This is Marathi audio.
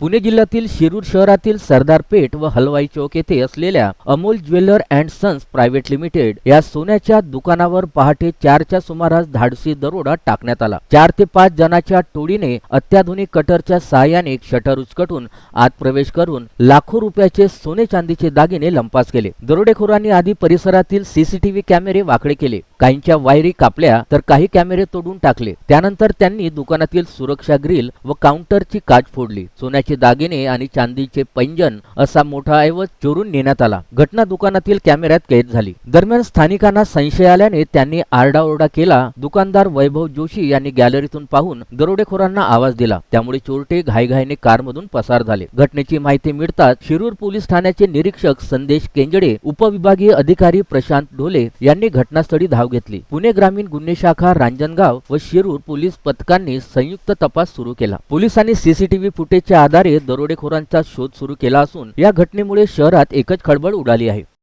पुणे जिल्ह्यातील शिरूर शहरातील सरदार पेठ व हलवाई चौक येथे असलेल्या Amol jeweller and sons private limited या सोन्याच्या दुकानावर पहाटे चारच्या सुमारास धाडसी दरोडा टाकण्यात आला. चार ते पाच जणांच्या टोळीने अत्याधुनिक कटरच्या सहाय्याने शटर उचकटून आत प्रवेश करून लाखो रुपयाचे सोने चांदीचे दागिने लंपास केले. दरोडेखोरांनी आधी परिसरातील सीसीटीव्ही कॅमेरे वाकडे केले. काहींच्या वायरी कापल्या तर काही कॅमेरे तोडून टाकले. त्यानंतर त्यांनी दुकानातील सुरक्षा ग्रिल व काउंटरची काच फोडली. सोन्याचे दागिने आणि चांदीचे पैंजन असा मोठा ऐवज चोरून नेण्यात आला. घटना दुकानातील कॅमेऱ्यात कैद झाली. दरम्यान स्थानिकांना संशय आल्याने त्यांनी आरडाओरडा केला. दुकानदार वैभव जोशी यांनी गॅलरीतून पाहून दरोडेखोरांना आवाज दिला. त्यामुळे चोरटे घाईघाईने कारमधून पसार झाले. घटनेची माहिती मिळताच शिरूर पोलीस ठाण्याचे निरीक्षक संदेश केंजडे उपविभागीय अधिकारी प्रशांत ढोले यांनी घटनास्थळी धाव घेतली. पुणे ग्रामीण गुन्हे शाखा रांजणगाव व शिरूर पोलीस पथकांनी संयुक्त तपास सुरू केला. पोलिसांनी सीसीटीव्ही फुटेजच्या आधारे दरोडेखोरांचा शोध सुरू केला असून या घटनेमुळे शहरात एकच खळबळ उडाली आहे.